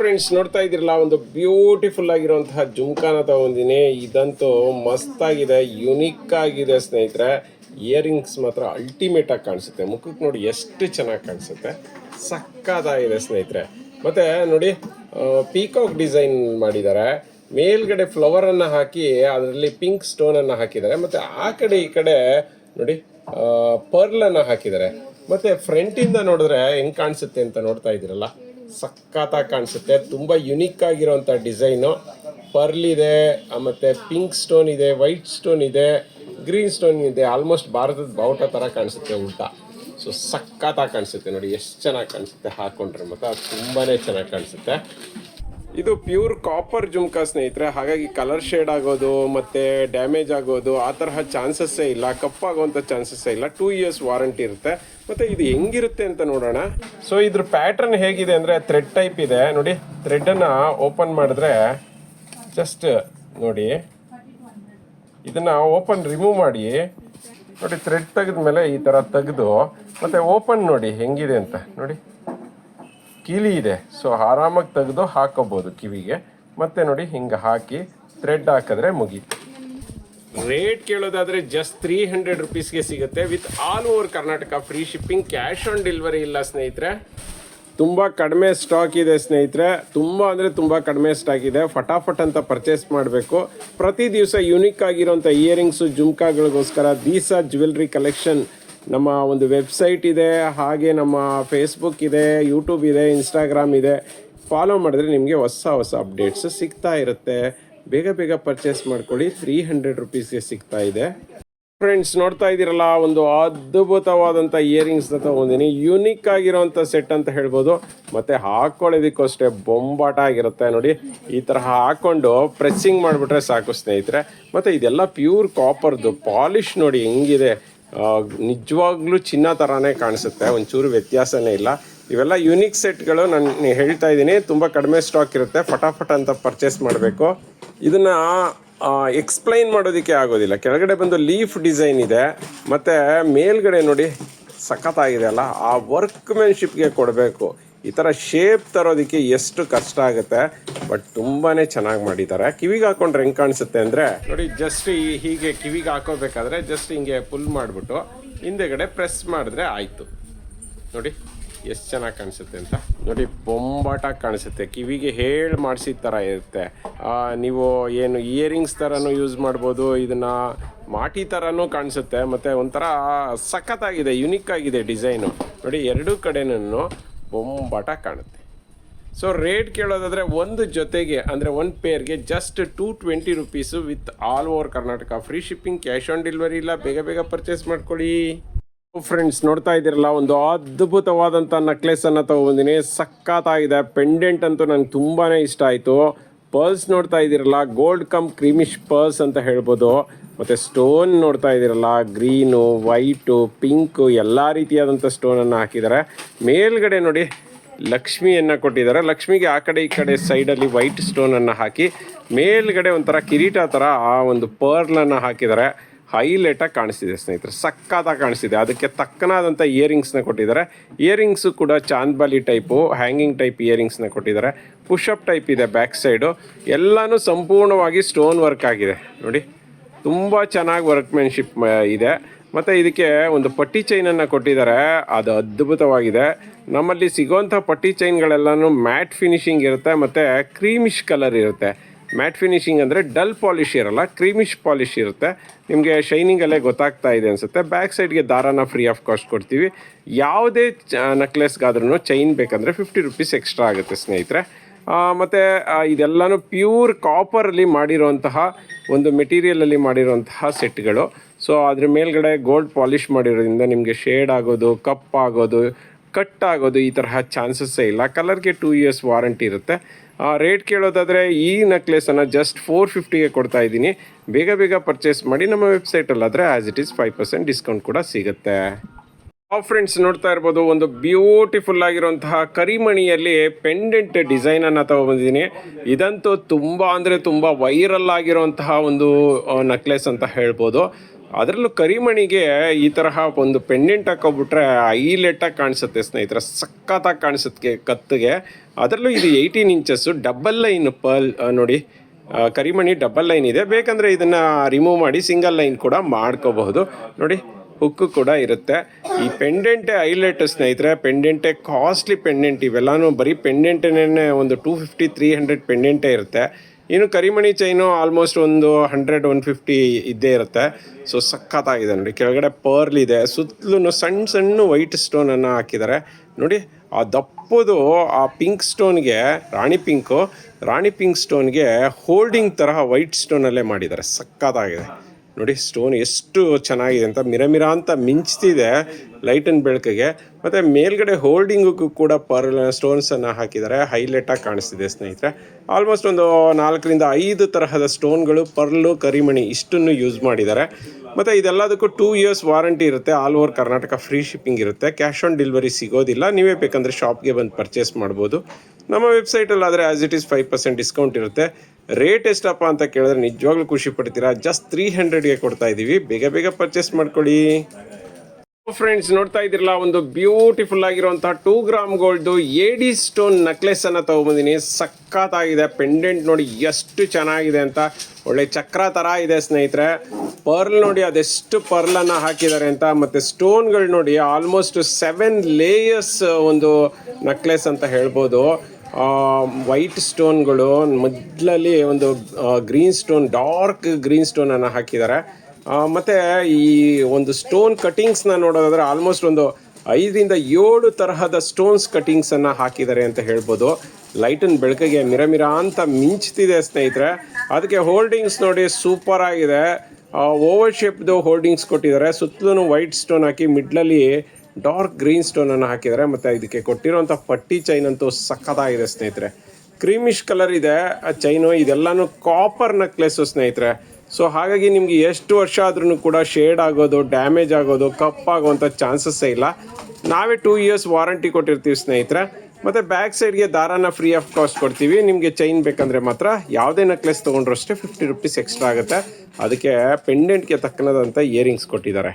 Friends ನೋಡ್ತಾ ಇದ್ದೀರಲ್ಲ, ಒಂದು ಬ್ಯೂಟಿಫುಲ್ ಆಗಿರುವಂತಹ ಜುಮ್ಕಾನ ತಗೊಂಡಿನಿ ಇದಂತೂ ಮಸ್ತಾಗಿದೆ ಯುನಿಕ್ ಆಗಿದೆ ಸ್ನೇಹಿತರೆ. ಇಯರಿಂಗ್ಸ್ ಮಾತ್ರ ಅಲ್ಟಿಮೇಟ್ ಆಗಿ ಕಾಣಿಸುತ್ತೆ. ಮುಖಕ್ಕೆ ನೋಡಿ ಎಷ್ಟು ಚೆನ್ನಾಗಿ ಕಾಣಿಸುತ್ತೆ. ಸಕ್ಕತ್ತಾಗಿದೆ ಸ್ನೇಹಿತರೆ. ಮತ್ತೆ ನೋಡಿ ಪೀಕಾಕ್ ಡಿಸೈನ್ ಮಾಡಿದ್ದಾರೆ. ಮೇಲ್ಗಡೆ ಫ್ಲವರ್ ಅನ್ನ ಹಾಕಿ, ಅದರಲ್ಲಿ ಪಿಂಕ್ ಸ್ಟೋನ್ ಅನ್ನ ಹಾಕಿದ್ದಾರೆ. ಮತ್ತೆ ಆ ಕಡೆ, ಈ ಕಡೆ ನೋಡಿ ಪರ್ಲ್ ಅನ್ನ ಹಾಕಿದ್ದಾರೆ. ಮತ್ತೆ ಫ್ರಂಟ್ ಇಂದ ನೋಡಿದ್ರೆ ಹೆಂಗ್ ಕಾಣಿಸುತ್ತೆ ಅಂತ ನೋಡ್ತಾ ಇದ್ದೀರಲ್ಲ? ಸಖತ್ತಾಗಿ ಕಾಣಿಸುತ್ತೆ. ತುಂಬ ಯುನೀಕ್ ಆಗಿರೋವಂಥ ಡಿಸೈನು ಪರ್ಲ್ ಇದೆ ಮತ್ತು ಪಿಂಕ್ ಸ್ಟೋನ್ ಇದೆ ವೈಟ್ ಸ್ಟೋನ್ ಇದೆ ಗ್ರೀನ್ ಸ್ಟೋನ್ ಇದೆ. ಆಲ್ಮೋಸ್ಟ್ ಭಾರತದ ಬಾವುಟ ಥರ ಕಾಣಿಸುತ್ತೆ ಊಟ. ಸೊ ಸಖತ್ತಾಗಿ ಕಾಣಿಸುತ್ತೆ ನೋಡಿ, ಎಷ್ಟು ಚೆನ್ನಾಗಿ ಕಾಣಿಸುತ್ತೆ ಹಾಕೊಂಡ್ರೆ ಮತ್ತು ಅದು ತುಂಬಾನೇ ಚೆನ್ನಾಗಿ ಕಾಣಿಸುತ್ತೆ. ಇದು ಪ್ಯೂರ್ ಕಾಪರ್ ಜುಮ್ಕಾ ಸ್ನೇಹಿತರೆ. ಹಾಗಾಗಿ ಕಲರ್ ಶೇಡ್ ಆಗೋದು, ಮತ್ತೆ ಡ್ಯಾಮೇಜ್ ಆಗೋದು, ಆ ತರಹ ಚಾನ್ಸಸ್ಸೇ ಇಲ್ಲ. ಕಪ್ಪಾಗುವಂಥ ಚಾನ್ಸಸ್ಸೇ ಇಲ್ಲ. ಟೂ ಇಯರ್ಸ್ ವಾರಂಟಿ ಇರುತ್ತೆ. ಮತ್ತೆ ಇದು ಹೆಂಗಿರುತ್ತೆ ಅಂತ ನೋಡೋಣ. ಸೊ ಇದ್ರ ಪ್ಯಾಟರ್ನ್ ಹೇಗಿದೆ ಅಂದ್ರೆ ಥ್ರೆಡ್ ಟೈಪ್ ಇದೆ. ನೋಡಿ ಥ್ರೆಡ್ ಅನ್ನ ಓಪನ್ ಮಾಡಿದ್ರೆ ಜಸ್ಟ್ ನೋಡಿ. ಇದನ್ನ ಓಪನ್ ರಿಮೂವ್ ಮಾಡಿ. ನೋಡಿ ಥ್ರೆಡ್ ತೆಗೆದ ಮೇಲೆ ಈ ತರ ತೆಗೆದು, ಮತ್ತೆ ಓಪನ್ ನೋಡಿ, ಹೆಂಗಿದೆ ಅಂತ. ನೋಡಿ. ಕೀಲಿ ಇದೆ. ಸೊ ಆರಾಮಾಗಿ ತೆಗೆದು ಹಾಕೋಬಹುದು ಕಿವಿಗೆ. ಮತ್ತೆ ನೋಡಿ, ಹಿಂಗೆ ಹಾಕಿ ಥ್ರೆಡ್ ಹಾಕಿದ್ರೆ ಮುಗೀತು. ರೇಟ್ ಕೇಳೋದಾದ್ರೆ ಜಸ್ಟ್ ತ್ರೀ ಹಂಡ್ರೆಡ್ ರುಪೀಸ್ಗೆ ಸಿಗುತ್ತೆ. With all over Karnataka free shipping cash on delivery ಇಲ್ಲ ಸ್ನೇಹಿತರೆ. ತುಂಬ ಕಡಿಮೆ ಸ್ಟಾಕ್ ಇದೆ ಸ್ನೇಹಿತರೆ. ತುಂಬ ಅಂದರೆ ತುಂಬ ಕಡಿಮೆ ಸ್ಟಾಕ್ ಇದೆ. ಫಟಾಫಟ್ ಅಂತ ಪರ್ಚೇಸ್ ಮಾಡಬೇಕು. ಪ್ರತಿ ದಿವಸ ಯುನೀಕ್ ಆಗಿರೋಂಥ ಇಯರಿಂಗ್ಸು ಜುಮ್ಕಾಗಳಿಗೋಸ್ಕರ ದೀಸಾ ಜ್ಯುವೆಲ್ರಿ ಕಲೆಕ್ಷನ್ ನಮ್ಮ ಒಂದು ವೆಬ್ಸೈಟ್ ಇದೆ, ಹಾಗೆ ನಮ್ಮ ಫೇಸ್ಬುಕ್ ಇದೆ ಯೂಟ್ಯೂಬ್ ಇದೆ ಇನ್ಸ್ಟಾಗ್ರಾಮ್ ಇದೆ. ಫಾಲೋ ಮಾಡಿದ್ರೆ ನಿಮಗೆ ಹೊಸ ಹೊಸ ಅಪ್ಡೇಟ್ಸ್ ಸಿಗ್ತಾ ಇರುತ್ತೆ. ಬೇಗ ಬೇಗ ಪರ್ಚೇಸ್ ಮಾಡ್ಕೊಳ್ಳಿ ತ್ರೀ ಹಂಡ್ರೆಡ್ ರುಪೀಸ್ಗೆ ಸಿಗ್ತಾ ಇದೆ. ಫ್ರೆಂಡ್ಸ್ ನೋಡ್ತಾ ಇದ್ದೀರಲ್ಲ, ಒಂದು ಅದ್ಭುತವಾದಂಥ ಇಯರಿಂಗ್ಸ್ನ ತಗೊಂಡಿನಿ. ಯುನಿಕ್ ಆಗಿರೋಂಥ ಸೆಟ್ ಅಂತ ಹೇಳ್ಬೋದು. ಮತ್ತೆ ಹಾಕೊಳ್ಳೋದಕ್ಕೂ ಅಷ್ಟೇ ಬೊಂಬಾಟ ಆಗಿರುತ್ತೆ ನೋಡಿ. ಈ ಥರ ಹಾಕೊಂಡು ಪ್ರೆಸ್ಸಿಂಗ್ ಮಾಡಿಬಿಟ್ರೆ ಸಾಕು ಸ್ನೇಹಿತರೆ. ಮತ್ತೆ ಇದೆಲ್ಲ ಪ್ಯೂರ್ ಕಾಪರ್ದು ಪಾಲಿಶ್ ನೋಡಿ ಹೆಂಗಿದೆ. ನಿಜವಾಗ್ಲೂ ಚಿನ್ನ ಥರನೇ ಕಾಣಿಸುತ್ತೆ, ಒಂಚೂರು ವ್ಯತ್ಯಾಸನೇ ಇಲ್ಲ. ಇವೆಲ್ಲ ಯುನಿಕ್ ಸೆಟ್ಗಳು ನಾನು ಹೇಳ್ತಾ ಇದ್ದೀನಿ. ತುಂಬ ಕಡಿಮೆ ಸ್ಟಾಕ್ ಇರುತ್ತೆ. ಫಟಾಫಟ್ ಅಂತ ಪರ್ಚೇಸ್ ಮಾಡಬೇಕು. ಇದನ್ನ ಎಕ್ಸ್ಪ್ಲೈನ್ ಮಾಡೋದಕ್ಕೆ ಆಗೋದಿಲ್ಲ. ಕೆಳಗಡೆ ಬಂದು ಲೀಫ್ ಡಿಸೈನ್ ಇದೆ. ಮತ್ತು ಮೇಲ್ಗಡೆ ನೋಡಿ, ಸಖತ್ತಾಗಿದೆ ಅಲ್ಲ. ಆ ವರ್ಕ್ಮೆನ್ಶಿಪ್ಗೆ ಕೊಡಬೇಕು. ಈ ಥರ ಶೇಪ್ ತರೋದಕ್ಕೆ ಎಷ್ಟು ಕಷ್ಟ ಆಗುತ್ತೆ ಬಟ್ ತುಂಬಾ ಚೆನ್ನಾಗಿ ಮಾಡಿದ್ದಾರೆ. ಕಿವಿಗೆ ಹಾಕೊಂಡ್ರೆ ಹೆಂಗೆ ಕಾಣಿಸುತ್ತೆ ಅಂದರೆ, ನೋಡಿ ಜಸ್ಟ್ ಹೀಗೆ ಕಿವಿಗೆ ಹಾಕೋಬೇಕಾದ್ರೆ ಜಸ್ಟ್ ಹಿಂಗೆ ಪುಲ್ ಮಾಡಿಬಿಟ್ಟು ಹಿಂದೆಗಡೆ ಪ್ರೆಸ್ ಮಾಡಿದ್ರೆ ಆಯಿತು. ನೋಡಿ ಎಷ್ಟು ಚೆನ್ನಾಗಿ ಕಾಣಿಸುತ್ತೆ ಅಂತ. ನೋಡಿ ಬೊಂಬಾಟಾಗಿ ಕಾಣಿಸುತ್ತೆ. ಕಿವಿಗೆ ಹೇಳಿ ಮಾಡಿಸಿದ ಥರ ಇರುತ್ತೆ. ನೀವು ಏನು ಇಯರಿಂಗ್ಸ್ ಥರನೂ ಯೂಸ್ ಮಾಡ್ಬೋದು, ಇದನ್ನು ಮಾಟಿ ಥರನೂ ಕಾಣಿಸುತ್ತೆ, ಮತ್ತು ಒಂಥರ ಸಖತ್ತಾಗಿದೆ ಯುನಿಕ್ ಆಗಿದೆ ಡಿಸೈನು. ನೋಡಿ ಎರಡೂ ಕಡೆನೂ ಬೊಂಬಾಟ ಕಾಣುತ್ತೆ. ಸೊ ರೇಟ್ ಕೇಳೋದಾದ್ರೆ ಒಂದು ಜೊತೆಗೆ, ಅಂದರೆ ಒಂದು ಪೇರ್ಗೆ just two twenty rupees with all over Karnataka free shipping cash on delivery ಇಲ್ಲ, ಬೇಗ ಬೇಗ ಪರ್ಚೇಸ್ ಮಾಡ್ಕೊಳ್ಳಿ. ಫ್ರೆಂಡ್ಸ್ ನೋಡ್ತಾ ಇದ್ದೀರಲ್ಲ, ಒಂದು ಅದ್ಭುತವಾದಂಥ ನೆಕ್ಲೆಸ್ ಅನ್ನ ತಗೊಂಡಿನಿ ಸಖತ್ತಾಗಿದೆ ಪೆಂಡೆಂಟ್ ಅಂತೂ ನಂಗೆ ತುಂಬಾನೇ ಇಷ್ಟ ಆಯಿತು. ಪರ್ಲ್ಸ್ ನೋಡ್ತಾ ಇದ್ದೀರಲ್ಲ ಗೋಲ್ಡ್ ಕಮ್ ಕ್ರೀಮಿಶ್ ಪರ್ಲ್ಸ್ ಅಂತ ಹೇಳ್ಬೋದು. ಮತ್ತು ಸ್ಟೋನ್ ನೋಡ್ತಾ ಇದ್ದೀರಲ್ಲ ಗ್ರೀನು ವೈಟು ಪಿಂಕು ಎಲ್ಲ ರೀತಿಯಾದಂಥ ಸ್ಟೋನನ್ನು ಹಾಕಿದ್ದಾರೆ. ಮೇಲ್ಗಡೆ ನೋಡಿ ಲಕ್ಷ್ಮಿಯನ್ನು ಕೊಟ್ಟಿದ್ದಾರೆ. ಲಕ್ಷ್ಮಿಗೆ ಆ ಕಡೆ ಈ ಕಡೆ ಸೈಡಲ್ಲಿ ವೈಟ್ ಸ್ಟೋನನ್ನು ಹಾಕಿ, ಮೇಲ್ಗಡೆ ಒಂಥರ ಕಿರೀಟ ಥರ ಆ ಒಂದು ಪರ್ಲನ್ನು ಹಾಕಿದ್ದಾರೆ. ಹೈಲೈಟಾಗಿ ಕಾಣಿಸ್ತಿದೆ ಸ್ನೇಹಿತರೆ ಸಕ್ಕತ್ತಾಗಿ ಕಾಣಿಸ್ತಿದೆ. ಅದಕ್ಕೆ ತಕ್ಕನಾದಂಥ ಇಯರಿಂಗ್ಸ್ನ ಕೊಟ್ಟಿದ್ದಾರೆ. ಇಯರಿಂಗ್ಸು ಕೂಡ ಚಾಂದ್ಬಾಲಿ ಟೈಪು ಹ್ಯಾಂಗಿಂಗ್ ಟೈಪ್ ಇಯರಿಂಗ್ಸ್ನ ಕೊಟ್ಟಿದ್ದಾರೆ. ಪುಷಪ್ ಟೈಪ್ ಇದೆ ಬ್ಯಾಕ್ ಸೈಡು ಎಲ್ಲನೂ ಸಂಪೂರ್ಣವಾಗಿ ಸ್ಟೋನ್ ವರ್ಕ್ ಆಗಿದೆ. ನೋಡಿ. ತುಂಬ ಚೆನ್ನಾಗಿ ವರ್ಕ್ಮೆನ್ಶಿಪ್ ಇದೆ. ಮತ್ತು ಇದಕ್ಕೆ ಒಂದು ಪಟ್ಟಿ ಚೈನನ್ನು ಕೊಟ್ಟಿದ್ದಾರೆ. ಅದು ಅದ್ಭುತವಾಗಿದೆ. ನಮ್ಮಲ್ಲಿ ಸಿಗೋಂಥ ಪಟ್ಟಿ ಚೈನ್ಗಳೆಲ್ಲನೂ ಮ್ಯಾಟ್ ಫಿನಿಶಿಂಗ್ ಇರುತ್ತೆ, ಮತ್ತು ಕ್ರೀಮಿಶ್ ಕಲರ್ ಇರುತ್ತೆ. ಮ್ಯಾಟ್ ಫಿನಿಶಿಂಗ್ ಅಂದರೆ ಡಲ್ ಪಾಲಿಶ್ ಇರಲ್ಲ ಕ್ರೀಮಿಶ್ ಪಾಲಿಶ್ ಇರುತ್ತೆ. ನಿಮಗೆ ಶೈನಿಂಗಲ್ಲೇ ಗೊತ್ತಾಗ್ತಾ ಇದೆ ಅನಿಸುತ್ತೆ. ಬ್ಯಾಕ್ ಸೈಡ್ಗೆ ದಾರಾನ ಫ್ರೀ ಆಫ್ ಕಾಸ್ಟ್ ಕೊಡ್ತೀವಿ. ಯಾವುದೇ ನೆಕ್ಲೆಸ್ಗಾದ್ರೂ ಚೈನ್ ಬೇಕಂದರೆ ಫಿಫ್ಟಿ ರುಪೀಸ್ ಎಕ್ಸ್ಟ್ರಾ ಆಗುತ್ತೆ ಸ್ನೇಹಿತರೆ. ಮತ್ತೆ ಇದೆಲ್ಲನೂ ಪ್ಯೂರ್ ಕಾಪರಲ್ಲಿ ಮಾಡಿರುವಂತಹ ಒಂದು ಮೆಟೀರಿಯಲಲ್ಲಿ ಮಾಡಿರುವಂತಹ ಸೆಟ್ಗಳು. ಸೊ, ಅದ್ರ ಮೇಲ್ಗಡೆ ಗೋಲ್ಡ್ ಪಾಲಿಶ್ ಮಾಡಿರೋದ್ರಿಂದ ನಿಮಗೆ ಶೇಡ್ ಆಗೋದು, ಕಪ್ ಆಗೋದು, ಕಟ್ ಆಗೋದು ಈ ತರಹ ಚಾನ್ಸಸ್ಸೇ ಇಲ್ಲ. ಕಲರ್ಗೆ ಟೂ ಇಯರ್ಸ್ ವಾರಂಟಿ ಇರುತ್ತೆ. ರೇಟ್ ಕೇಳೋದಾದರೆ ಈ ನೆಕ್ಲೆಸನ್ನು ಜಸ್ಟ್ ಫೋರ್ ಫಿಫ್ಟಿಗೆ ಕೊಡ್ತಾ ಇದ್ದೀನಿ. ಬೇಗ ಬೇಗ ಪರ್ಚೇಸ್ ಮಾಡಿ ನಮ್ಮ ವೆಬ್ಸೈಟಲ್ಲಾದರೆ as it is five percent discount ಕೂಡ ಸಿಗುತ್ತೆ. ಫ್ರೆಂಡ್ಸ್ ನೋಡ್ತಾ ಇರ್ಬೋದು, ಒಂದು ಬ್ಯೂಟಿಫುಲ್ ಆಗಿರುವಂತಹ ಕರಿಮಣಿಯಲ್ಲಿ ಪೆಂಡೆಂಟ್ ಡಿಸೈನ್ ಅನ್ನ ತಗೊಂಡಿದ್ದೀನಿ ಇದಂತೂ ತುಂಬಾ ಅಂದ್ರೆ ತುಂಬಾ ವೈರಲ್ ಆಗಿರುವಂತಹ ಒಂದು ನೆಕ್ಲೆಸ್ ಅಂತ ಹೇಳ್ಬೋದು. ಅದರಲ್ಲೂ ಕರಿಮಣಿಗೆ ಈ ತರಹ ಒಂದು ಪೆಂಡೆಂಟ್ ಹಾಕೋಬಿಟ್ರೆ ಆಗಿ ಕಾಣಿಸುತ್ತೆ ಸ್ನೇಹಿತರ, ಸಖತ್ತಾಗಿ ಕಾಣಿಸುತ್ತೆ ಕತ್ತಿಗೆ. ಅದರಲ್ಲೂ ಇದು eighteen inches double line pearl ನೋಡಿ. ಕರಿಮಣಿ ಡಬಲ್ ಲೈನ್ ಇದೆ. ಬೇಕಂದರೆ ಇದನ್ನ ರಿಮೂವ್ ಮಾಡಿ ಸಿಂಗಲ್ ಲೈನ್ ಕೂಡ ಮಾಡ್ಕೋಬಹುದು. ನೋಡಿ ಹುಕ್ಕು ಕೂಡ ಇರುತ್ತೆ. ಈ ಪೆಂಡೆಂಟೆ ಹೈಲೈಟ್ ಸ್ನೇಹಿತರೆ, ಪೆಂಡೆಂಟೆ ಕಾಸ್ಟ್ಲಿ ಪೆಂಡೆಂಟ್ ಇವೆಲ್ಲಾನು ಬರೀ ಪೆಂಡೆಂಟೇನೆ ಒಂದು ಟೂ ಫಿಫ್ಟಿ, ತ್ರೀ ಹಂಡ್ರೆಡ್ ಪೆಂಡೆಂಟೇ ಇರುತ್ತೆ. ಇನ್ನು ಕರಿಮಣಿ ಚೈನು ಆಲ್ಮೋಸ್ಟ್ ಒಂದು ಹಂಡ್ರೆಡ್, ಒನ್ ಫಿಫ್ಟಿ ಇದ್ದೇ ಇರುತ್ತೆ. ಸೊ ಸಖತ್ತಾಗಿದೆ ನೋಡಿ. ಕೆಳಗಡೆ ಪರ್ಲ್ ಇದೆ. ಸುತ್ತಲೂ ಸಣ್ಣ ಸಣ್ಣ ವೈಟ್ ಸ್ಟೋನನ್ನು ಹಾಕಿದ್ದಾರೆ. ನೋಡಿ, ಆ ದಪ್ಪದು ಆ ಪಿಂಕ್ ಸ್ಟೋನ್ಗೆ ರಾಣಿ ಪಿಂಕು ರಾಣಿ ಪಿಂಕ್ ಸ್ಟೋನ್ಗೆ ಹೋಲ್ಡಿಂಗ್ ತರಹ ವೈಟ್ ಸ್ಟೋನಲ್ಲೇ ಮಾಡಿದ್ದಾರೆ. ಸಖತ್ತಾಗಿದೆ. ನೋಡಿ ಸ್ಟೋನ್ ಎಷ್ಟು ಚೆನ್ನಾಗಿದೆ ಅಂತ ಮಿರಮಿರ ಮಿರ ಅಂತ ಮಿಂಚ್ತಿದೆ ಲೈಟನ್ ಬೆಳಕಿಗೆ ಮತ್ತು ಮೇಲ್ಗಡೆ ಹೋಲ್ಡಿಂಗಿಗೂ ಕೂಡ ಪರ್ಲ್ ಸ್ಟೋನ್ಸನ್ನು ಹಾಕಿದ್ದಾರೆ. ಹೈಲೈಟಾಗಿ ಕಾಣಿಸ್ತಿದೆ ಸ್ನೇಹಿತರೆ. ಆಲ್ಮೋಸ್ಟ್ ಒಂದು ನಾಲ್ಕರಿಂದ ಐದು ತರಹದ ಸ್ಟೋನ್ಗಳು ಪರ್ಲು, ಕರಿಮಣಿ ಇಷ್ಟನ್ನು ಯೂಸ್ ಮಾಡಿದ್ದಾರೆ. ಮತ್ತು ಇದೆಲ್ಲದಕ್ಕೂ ಟೂ ಇಯರ್ಸ್ ವಾರಂಟಿ ಇರುತ್ತೆ. All over Karnataka free shipping ಇರುತ್ತೆ. ಕ್ಯಾಶ್ ಆನ್ ಡೆಲಿವರಿ ಸಿಗೋದಿಲ್ಲ. ನೀವೇ ಬೇಕಂದರೆ ಶಾಪ್ಗೆ ಬಂದು ಪರ್ಚೇಸ್ ಮಾಡ್ಬೋದು. ನಮ್ಮ ವೆಬ್ಸೈಟಲ್ಲಿ ಆದರೆ as it is five percent discount ಇರುತ್ತೆ. ರೇಟ್ ಎಷ್ಟಪ್ಪ ಅಂತ ಕೇಳಿದ್ರೆ ನಿಜವಾಗ್ಲೂ ಖುಷಿ ಪಡ್ತೀರಾ? ಜಸ್ಟ್ ತ್ರೀ ಹಂಡ್ರೆಡ್ಗೆ ಕೊಡ್ತಾ ಇದ್ದೀವಿ ಬೇಗ ಬೇಗ ಪರ್ಚೇಸ್ ಮಾಡ್ಕೊಳ್ಳಿ. ಫ್ರೆಂಡ್ಸ್ ನೋಡ್ತಾ ಇದ್ದಿರಲ್ಲ, ಒಂದು ಬ್ಯೂಟಿಫುಲ್ ಆಗಿರುವಂತಹ two gram gold AD stone necklace ಅನ್ನ ತಗೊಂಬಂದಿನಿ. ಸಖತ್ತಾಗಿದೆ ಪೆಂಡೆಂಟ್ ನೋಡಿ ಎಷ್ಟು ಚೆನ್ನಾಗಿದೆ ಅಂತ. ಒಳ್ಳೆ ಚಕ್ರ ತರ ಇದೆ ಸ್ನೇಹಿತರೆ. ಪರ್ಲ್ ನೋಡಿ ಅದೆಷ್ಟು ಪರ್ಲ್ ಅನ್ನ ಹಾಕಿದ್ದಾರೆ ಅಂತ. ಮತ್ತೆ ಸ್ಟೋನ್ಗಳು ನೋಡಿ ಆಲ್ಮೋಸ್ಟ್ ಸೆವೆನ್ ಲೇಯರ್ಸ್ ಒಂದು ನೆಕ್ಲೆಸ್ ಅಂತ ಹೇಳ್ಬೋದು. ವೈಟ್ ಸ್ಟೋನ್ಗಳು ಮೊದಲಲ್ಲಿ ಒಂದು ಗ್ರೀನ್ ಸ್ಟೋನ್ ಡಾರ್ಕ್ ಗ್ರೀನ್ ಸ್ಟೋನನ್ನು ಹಾಕಿದ್ದಾರೆ ಮತ್ತು ಈ ಒಂದು ಸ್ಟೋನ್ ಕಟಿಂಗ್ಸ್ನ ನೋಡೋದಾದ್ರೆ ಆಲ್ಮೋಸ್ಟ್ ಒಂದು ಐದರಿಂದ ಏಳು ತರಹದ ಸ್ಟೋನ್ಸ್ ಕಟಿಂಗ್ಸನ್ನು ಹಾಕಿದ್ದಾರೆ ಅಂತ ಹೇಳ್ಬೋದು. ಲೈಟನ್ ಬೆಳಕಿಗೆ ಮಿರ ಅಂತ ಮಿಂಚ್ತಿದೆ ಸ್ನೇಹಿತರೆ. ಅದಕ್ಕೆ ಹೋಲ್ಡಿಂಗ್ಸ್ ನೋಡಿ ಸೂಪರ್ ಆಗಿದೆ. ಓವರ್ ಶೇಪ್ದು ಹೋಲ್ಡಿಂಗ್ಸ್ ಕೊಟ್ಟಿದ್ದಾರೆ. ಸುತ್ತಲೂ ವೈಟ್ ಸ್ಟೋನ್ ಹಾಕಿ ಮಿಡ್ಲಲ್ಲಿ ಡಾರ್ಕ್ ಗ್ರೀನ್ ಸ್ಟೋನ್ ಅನ್ನು ಹಾಕಿದ್ದಾರೆ. ಮತ್ತೆ ಇದಕ್ಕೆ ಕೊಟ್ಟಿರುವಂಥ ಪಟ್ಟಿ ಚೈನ್ ಅಂತೂ ಸಖತ್ತಾಗಿದೆ ಸ್ನೇಹಿತರೆ. ಕ್ರೀಮಿಶ್ ಕಲರ್ ಇದೆ, ಆ ಚೈನು, ಇದೆಲ್ಲಾನು ಕಾಪರ್ ನೆಕ್ಲೆಸ್ಸು ಸ್ನೇಹಿತರೆ. ಸೊ ಹಾಗಾಗಿ ನಿಮಗೆ ಎಷ್ಟು ವರ್ಷ ಆದ್ರೂ ಕೂಡ ಶೇಡ್ ಆಗೋದು ಡ್ಯಾಮೇಜ್ ಆಗೋದು ಕಪ್ಪಾಗುವಂಥ ಚಾನ್ಸಸ್ಸೇ ಇಲ್ಲ. ನಾವೇ ಟೂ ಇಯರ್ಸ್ ವಾರಂಟಿ ಕೊಟ್ಟಿರ್ತೀವಿ ಸ್ನೇಹಿತರೆ. ಮತ್ತು ಬ್ಯಾಕ್ ಸೈಡ್ಗೆ ದಾರಾನ ಫ್ರೀ ಆಫ್ ಕಾಸ್ಟ್ ಕೊಡ್ತೀವಿ. ನಿಮಗೆ ಚೈನ್ ಬೇಕಂದರೆ ಮಾತ್ರ ಯಾವುದೇ ನೆಕ್ಲೆಸ್ ತೊಗೊಂಡ್ರು ಅಷ್ಟೇ ಫಿಫ್ಟಿ ರುಪೀಸ್ ಎಕ್ಸ್ಟ್ರಾ ಆಗುತ್ತೆ. ಅದಕ್ಕೆ ಪೆಂಡೆಂಟ್ಗೆ ತಕ್ಕನದಂಥ ಇಯರಿಂಗ್ಸ್ ಕೊಟ್ಟಿದ್ದಾರೆ.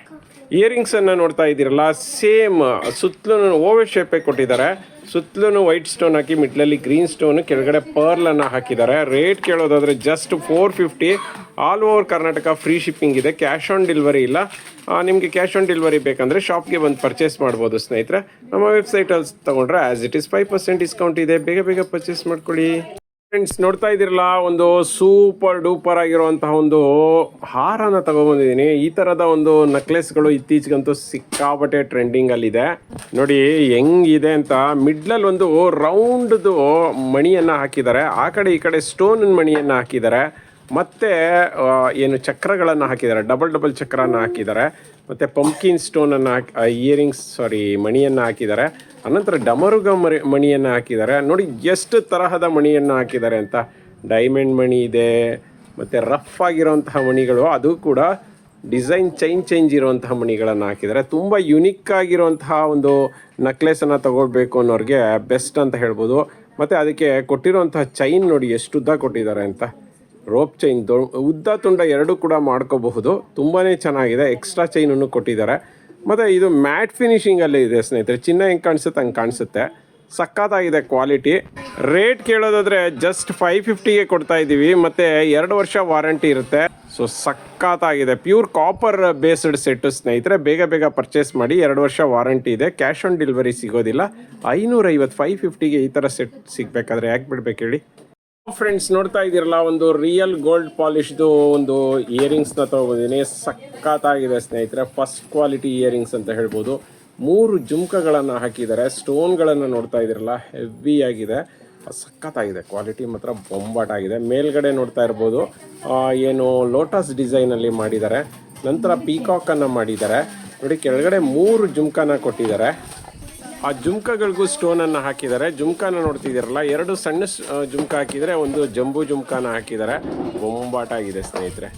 ಇಯರಿಂಗ್ಸನ್ನು ನೋಡ್ತಾ ಇದ್ದೀರಲ್ಲ ಸೇಮ್ ಸುತ್ತಲೂ ಓವರ್ ಶೇಪೇ ಕೊಟ್ಟಿದ್ದಾರೆ. ಸುತ್ತಲೂ ವೈಟ್ ಸ್ಟೋನ್ ಹಾಕಿ, ಮಿಡ್ಲಲ್ಲಿ ಗ್ರೀನ್ ಸ್ಟೋನ್ ಕೆಳಗಡೆ ಪರ್ಲನ್ನು ಹಾಕಿದ್ದಾರೆ. Rate ಕೇಳೋದಾದರೆ just four fifty all over Karnataka free shipping ಇದೆ ಕ್ಯಾಶ್ ಆನ್ ಡೆಲಿವರಿ ಇಲ್ಲ. ನಿಮಗೆ ಕ್ಯಾಶ್ ಆನ್ ಡೆಲಿವರಿ ಬೇಕಂದರೆ ಶಾಪ್ಗೆ ಬಂದು ಪರ್ಚೇಸ್ ಮಾಡ್ಬೋದು ಸ್ನೇಹಿತರೆ. ನಮ್ಮ ವೆಬ್ಸೈಟಲ್ಲಿ ತೊಗೊಂಡ್ರೆ as it is five percent discount ಇದೆ. ಬೇಗ ಬೇಗ ಪರ್ಚೇಸ್ ಮಾಡ್ಕೊಳ್ಳಿ. ಫ್ರೆಂಡ್ಸ್ ನೋಡ್ತಾ ಇದ್ದೀರಲ್ಲ, ಒಂದು ಸೂಪರ್ ಡೂಪರ್ ಆಗಿರುವಂತಹ ಒಂದು ಹಾರನ ತಗೊಂಬಂದಿದ್ದೀನಿ ಈ ತರದ ಒಂದು ನೆಕ್ಲೆಸ್ಗಳು ಇತ್ತೀಚೆಗಂತೂ ಟ್ರೆಂಡಿಂಗ್ ಅಲ್ಲಿದೆ. ನೋಡಿ, ಹೆಂಗಿದೆ ಅಂತ ಮಿಡ್ಲಲ್ಲಿ ಒಂದು ರೌಂಡ್ದು ಮಣಿಯನ್ನು ಹಾಕಿದ್ದಾರೆ. ಆ ಕಡೆ ಈ ಕಡೆ ಸ್ಟೋನ್ ಮಣಿಯನ್ನು ಹಾಕಿದ್ದಾರೆ. ಮತ್ತೆ ಏನು ಚಕ್ರಗಳನ್ನು ಹಾಕಿದ್ದಾರೆ. ಡಬಲ್ ಡಬಲ್ ಚಕ್ರನ ಹಾಕಿದ್ದಾರೆ. ಮತ್ತೆ ಪಂಪ್ಕಿನ್ ಸ್ಟೋನನ್ನು ಹಾಕಿ ಇಯರಿಂಗ್ಸ್ ಸಾರಿ ಮಣಿಯನ್ನು ಹಾಕಿದ್ದಾರೆ. ಅನಂತರ ಡಮರುಗ ಮರಿ, ಮಣಿಯನ್ನು ಹಾಕಿದ್ದಾರೆ. ನೋಡಿ, ಎಷ್ಟು ತರಹದ ಮಣಿಯನ್ನು ಹಾಕಿದ್ದಾರೆ ಅಂತ. ಡೈಮಂಡ್ ಮಣಿ ಇದೆ. ಮತ್ತು ರಫ್ ಆಗಿರೋಂತಹ ಮಣಿಗಳು, ಅದು ಕೂಡ ಡಿಸೈನ್ ಚೈನ್ ಚೇಂಜ್ ಇರುವಂತಹ ಮಣಿಗಳನ್ನು ಹಾಕಿದ್ದಾರೆ. ತುಂಬ ಯುನಿಕ್ ಆಗಿರುವಂತಹ ಒಂದು ನಕ್ಲೆಸನ್ನು ತಗೊಳ್ಬೇಕು ಅನ್ನೋರಿಗೆ ಬೆಸ್ಟ್ ಅಂತ ಹೇಳ್ಬೋದು. ಮತ್ತು ಅದಕ್ಕೆ ಕೊಟ್ಟಿರುವಂತಹ ಚೈನ್ ನೋಡಿ, ಎಷ್ಟು ಉದ್ದ ಕೊಟ್ಟಿದ್ದಾರೆ ಅಂತ. ರೋಪ್ ಚೈನ್ ದೊ, ಉದ್ದ ತುಂಡ ಎರಡೂ ಕೂಡ ಮಾಡ್ಕೋಬಹುದು. ತುಂಬಾ ಚೆನ್ನಾಗಿದೆ. ಎಕ್ಸ್ಟ್ರಾ ಚೈನನ್ನು ಕೊಟ್ಟಿದ್ದಾರೆ. ಮತ್ತು ಇದು ಮ್ಯಾಟ್ ಫಿನಿಷಿಂಗಲ್ಲಿ ಇದೆ ಸ್ನೇಹಿತರೆ. ಚಿನ್ನ ಹೆಂಗೆ ಕಾಣಿಸುತ್ತೆ, ಹಂಗೆ ಕಾಣಿಸುತ್ತೆ. ಸಕ್ಕತ್ತಾಗಿದೆ ಕ್ವಾಲಿಟಿ. ರೇಟ್ ಕೇಳೋದಾದ್ರೆ ಜಸ್ಟ್ ಫೈವ್ ಫಿಫ್ಟಿಗೆ ಕೊಡ್ತಾ ಇದ್ದೀವಿ ಮತ್ತು ಎರಡು ವರ್ಷ ವಾರಂಟಿ ಇರುತ್ತೆ. ಸೊ, ಸಖತ್ತಾಗಿದೆ. ಪ್ಯೂರ್ ಕಾಪರ್ ಬೇಸ್ಡ್ ಸೆಟ್ ಸ್ನೇಹಿತರೆ. ಬೇಗ ಬೇಗ ಪರ್ಚೇಸ್ ಮಾಡಿ ಎರಡು ವರ್ಷ ವಾರಂಟಿ ಇದೆ. ಕ್ಯಾಶ್ ಆನ್ ಡೆಲಿವರಿ ಸಿಗೋದಿಲ್ಲ. ಐನೂರೈವತ್ತು, ಫೈವ್ ಫಿಫ್ಟಿಗೆ ಈ ಥರ ಸೆಟ್ ಸಿಗಬೇಕಾದ್ರೆ ಯಾಕೆ ಬಿಡ್ಬೇಕು ಹೇಳಿ? ಫ್ರೆಂಡ್ಸ್ ನೋಡ್ತಾ ಇದ್ದೀರಲ್ಲ, ಒಂದು ರಿಯಲ್ ಗೋಲ್ಡ್ ಪಾಲಿಶ್ದು ಒಂದು ಇಯರಿಂಗ್ಸ್ನ ತೊಗೊಬಂದಿನಿ ಸಖತ್ತಾಗಿದೆ ಸ್ನೇಹಿತರೆ ಫಸ್ಟ್ ಕ್ವಾಲಿಟಿ ಇಯರಿಂಗ್ಸ್ ಅಂತ ಹೇಳ್ಬೋದು. ಮೂರು ಜುಮ್ಕಗಳನ್ನು ಹಾಕಿದ್ದಾರೆ ಸ್ಟೋನ್ಗಳನ್ನು ನೋಡ್ತಾ ಇದ್ದೀರಲ್ಲ ಹೆವಿ ಆಗಿದೆ. ಸಖತ್ತಾಗಿದೆ ಕ್ವಾಲಿಟಿ ಮಾತ್ರ ಬೊಂಬಾಟಾಗಿದೆ. ಮೇಲ್ಗಡೆ ನೋಡ್ತಾ ಇರ್ಬೋದು ಏನು ಲೋಟಸ್ ಡಿಸೈನಲ್ಲಿ ಮಾಡಿದ್ದಾರೆ. ನಂತರ ಪೀಕಾಕನ್ನು ಮಾಡಿದ್ದಾರೆ. ನೋಡಿ, ಕೆಳಗಡೆ ಮೂರು ಜುಮ್ಕನ ಕೊಟ್ಟಿದ್ದಾರೆ. ಆ ಜುಮ್ಕಗಳಿಗೂ ಸ್ಟೋನನ್ನು ಹಾಕಿದ್ದಾರೆ. ಜುಮ್ಕಾನ ನೋಡ್ತಿದ್ದೀರಲ್ಲ, ಎರಡು ಸಣ್ಣ ಜುಮ್ಕ ಹಾಕಿದರೆ ಒಂದು ಜಂಬೂ ಜುಮ್ಕಾನ ಹಾಕಿದ್ದಾರೆ. ಬೊಂಬಾಟಾಗಿದೆ ಸ್ನೇಹಿತರೆ.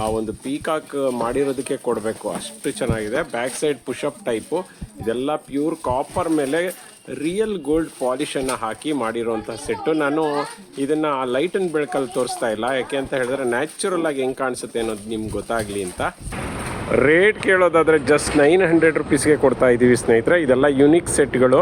ಆ ಒಂದು ಪೀಕಾಕ್ ಮಾಡಿರೋದಕ್ಕೆ ಕೊಡಬೇಕು. ಅಷ್ಟು ಚೆನ್ನಾಗಿದೆ. Back side push up type ಇದೆಲ್ಲ ಪ್ಯೂರ್ ಕಾಪರ್ ಮೇಲೆ ರಿಯಲ್ ಗೋಲ್ಡ್ ಪಾಲಿಶನ್ನು ಹಾಕಿ ಮಾಡಿರೋಂಥ ಸೆಟ್ಟು ನಾನು ಇದನ್ನು ಆ ಲೈಟನ್ನು ಬೆಳಕಲ್ಲಿ ತೋರಿಸ್ತಾ ಇಲ್ಲ. ಯಾಕೆ ಅಂತ ಹೇಳಿದ್ರೆ ನ್ಯಾಚುರಲ್ ಆಗಿ ಹೆಂಗೆ ಕಾಣಿಸುತ್ತೆ ಅನ್ನೋದು ನಿಮ್ಗೆ ಗೊತ್ತಾಗಲಿ ಅಂತ. ರೇಟ್ ಕೇಳೋದಾದರೆ ಜಸ್ಟ್ ನೈನ್ ಹಂಡ್ರೆಡ್ ರುಪೀಸ್ಗೆ ಕೊಡ್ತಾ ಇದ್ದೀವಿ ಸ್ನೇಹಿತರೆ. ಇದೆಲ್ಲ ಯುನಿಕ್ ಸೆಟ್ಗಳು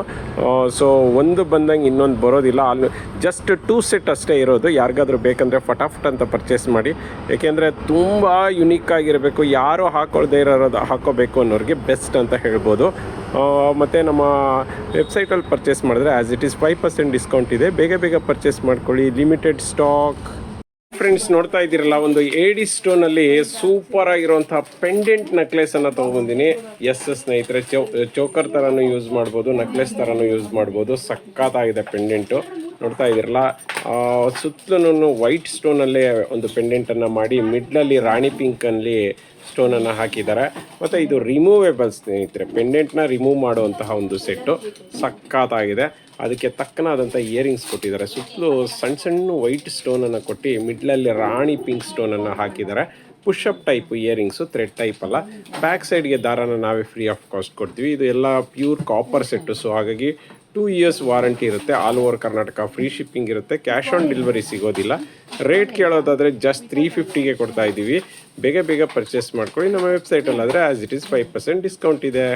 ಸೊ ಒಂದು ಬಂದಂಗೆ ಇನ್ನೊಂದು ಬರೋದಿಲ್ಲ. ಅಲ್ಲಿ ಜಸ್ಟ್ ಟೂ ಸೆಟ್ ಅಷ್ಟೇ ಇರೋದು. ಯಾರಿಗಾದರೂ ಬೇಕಂದರೆ ಫಟಾಫಟ್ ಅಂತ ಪರ್ಚೇಸ್ ಮಾಡಿ. ಏಕೆಂದರೆ ತುಂಬ ಯುನಿಕ್ ಆಗಿರಬೇಕು. ಯಾರು ಹಾಕೊಳ್ಳದೆ ಇರೋದು ಹಾಕೋಬೇಕು ಅನ್ನೋರಿಗೆ ಬೆಸ್ಟ್ ಅಂತ ಹೇಳ್ಬೋದು. ಮತ್ತು ನಮ್ಮ ವೆಬ್ಸೈಟಲ್ಲಿ ಪರ್ಚೇಸ್ ಮಾಡಿದ್ರೆ as it is five percent discount ಇದೆ. ಬೇಗ ಬೇಗ ಪರ್ಚೇಸ್ ಮಾಡ್ಕೊಳ್ಳಿ. ಲಿಮಿಟೆಡ್ ಸ್ಟಾಕ್ ಫ್ರೆಂಡ್ಸ್ ನೋಡ್ತಾ ಇದ್ದೀರಲ್ಲ, ಒಂದು ಏಡಿ ಸ್ಟೋನ್ ಅಲ್ಲಿ ಸೂಪರ್ ಆಗಿರುವಂತಹ ಪೆಂಡೆಂಟ್ ನೆಕ್ಲೆಸ್ ಅನ್ನ ತಗೊಂಡ್ಬಂದಿನಿ. ಎಸ್ ಎಸ್ ಸ್ನೇಹಿತರೆ ಚೋಕರ್ ತರನು ಯೂಸ್ ಮಾಡ್ಬೋದು ನೆಕ್ಲೆಸ್ ತರನು ಯೂಸ್ ಮಾಡ್ಬೋದು. ಸಖತ್ತಾಗಿದೆ ಪೆಂಡೆಂಟು ನೋಡ್ತಾ ಇದ್ದೀರಲ್ಲ ಸುತ್ತಲೂ ವೈಟ್ ಸ್ಟೋನ್ ಸ್ಟೋನಲ್ಲೇ ಒಂದು ಪೆಂಡೆಂಟನ್ನು ಮಾಡಿ ಮಿಡ್ಲಲ್ಲಿ ರಾಣಿ ಪಿಂಕ್ ಅಲ್ಲಿ ಸ್ಟೋನ್ ಅನ್ನ ಹಾಕಿದ್ದಾರೆ. ಮತ್ತೆ ಇದು ರಿಮೂವೇಬಲ್ ಸ್ನೇಹಿತರೆ. ಪೆಂಡೆಂಟ್ನ ರಿಮೂವ್ ಮಾಡುವಂತಹ ಒಂದು ಸೆಟ್ಟು ಸಖತ್ತಾಗಿದೆ. ಅದಕ್ಕೆ ತಕ್ಕನಾದಂಥ ಇಯರಿಂಗ್ಸ್ ಕೊಟ್ಟಿದ್ದಾರೆ. ಸುತ್ತಲೂ ಸಣ್ಣ ಸಣ್ಣ ವೈಟ್ ಸ್ಟೋನನ್ನು ಕೊಟ್ಟು ಮಿಡ್ಲಲ್ಲಿ ರಾಣಿ ಪಿಂಕ್ ಸ್ಟೋನನ್ನು ಹಾಕಿದ್ದಾರೆ. Push up type earrings thread type ಅಲ್ಲ. ಬ್ಯಾಕ್ ಸೈಡ್ಗೆ ದಾರನ ನಾವೇ ಫ್ರೀ ಆಫ್ ಕಾಸ್ಟ್ ಕೊಡ್ತೀವಿ. ಇದು ಎಲ್ಲ ಪ್ಯೂರ್ ಕಾಪರ್ ಸೆಟ್ಟು ಸೊ ಹಾಗಾಗಿ ಟೂ ಇಯರ್ಸ್ ವಾರಂಟಿ ಇರುತ್ತೆ. All over Karnataka free shipping ಇರುತ್ತೆ. ಕ್ಯಾಶ್ ಆನ್ ಡೆಲಿವರಿ ಸಿಗೋದಿಲ್ಲ. ರೇಟ್ ಕೇಳೋದಾದರೆ ಜಸ್ಟ್ ತ್ರೀ ಫಿಫ್ಟಿಗೆ ಕೊಡ್ತಾ ಇದ್ದೀವಿ ಬೇಗ ಬೇಗ ಪರ್ಚೇಸ್ ಮಾಡ್ಕೊಳ್ಳಿ. ನಮ್ಮ ವೆಬ್ಸೈಟಲ್ಲಾದರೆ as it is five percent discount ಇದೆ.